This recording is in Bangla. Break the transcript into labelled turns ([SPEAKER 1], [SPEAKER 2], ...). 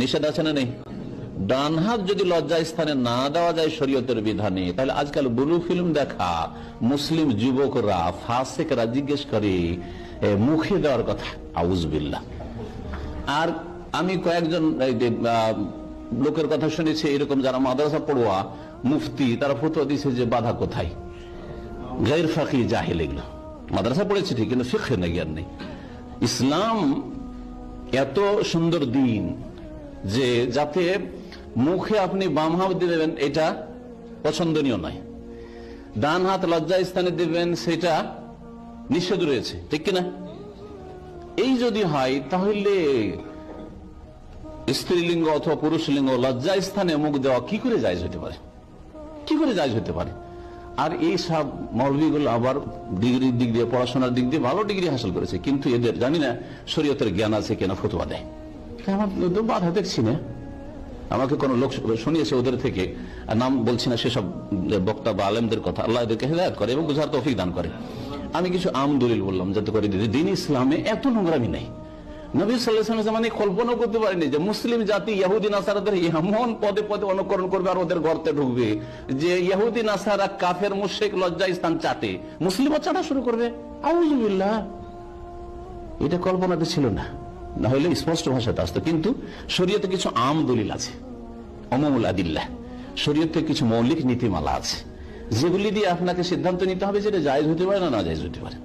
[SPEAKER 1] নিষেধ আছে না নেই? ডান হাত যদি লজ্জা স্থানে না দেওয়া যায় শরীয়তের বিধানে, তাহলে আজকাল বুলু ফিল্ম দেখা, মুসলিম যুবকরা ফাসেকরা জিজ্ঞেস করে মুখে দেওয়ার কথা আউজবিল্লা আর আমি কয়েকজন লোকের কথা শুনেছি, এরকম যারা মাদ্রাসা পড়ুয়া, মুফতি, তারা ফটো দিছে যে বাধা কোথায়? গাইর ফাঁকি, জাহেল এগুলো। মাদ্রাসা পড়েছে ঠিক কিন্তু ফিখে না জ্ঞান নেই। ইসলাম এত সুন্দর দিন যে যাতে মুখে আপনি বাম হাত দিবেন, এটা পছন্দনীয় নয়। ডান হাত লজ্জা স্থানে দিবেন, সেটা নিষেধ রয়েছে, ঠিক কিনা? এই যদি হয়, তাহলে স্ত্রীলিঙ্গ অথবা পুরুষ লিঙ্গ লজ্জা স্থানে মুখ দেওয়া কি করে জায়জ হতে পারে? কি করে জায়জ হতে পারে? আর এই সব মৌলবীগুলো আবার ডিগ্রির দিক দিয়ে পড়াশোনার দিক দিয়ে ভালো ডিগ্রি হাসিল করেছে, কিন্তু এদের, জানি না, শরীয়তের জ্ঞান আছে কিনা, ফতুয়া দেয়। তো বাধা দেখছি না। আমাকে কোন লোক শুনিয়েছে ওদের থেকে, আর নাম বলছি না সেসব বক্তা বা আলেমদের কথা। আল্লাহ এদেরকে হেদায়ত করে এবং বুঝার তৌফিক দান করে। আমি কিছু আম দলিল বললাম, যাতে করে দিন ইসলামে এত নোংরামি নেই। নবী সাল্লাহ জামানে কল্পনা করতে পারেনি যে মুসলিম জাতি ইয়াহুদ্দিন নাসারাদের এমন পদে পদে অনুকরণ করবে আর ওদের গর্তে ঢুকবে যে ইয়াহুদ্দিন নাসারা, কাফের মুশেক লজ্জা স্থান চাটে। মুসলিমও চাটা শুরু করবে। আউজুবিল্লাহ এটা কল্পনাতে ছিল না। না হলে স্পষ্ট ভাষাতে আসতো, কিন্তু শরীয়তে কিছু আম দলিল আছে। অমমুল আদিল্লাহ, শরীয়তে কিছু মৌলিক নীতিমালা আছে। যেগুলি দিয়ে আপনাকে সিদ্ধান্ত নিতে হবে যেটা জায়জ হতে পারে না না জায়জ হতে পারে।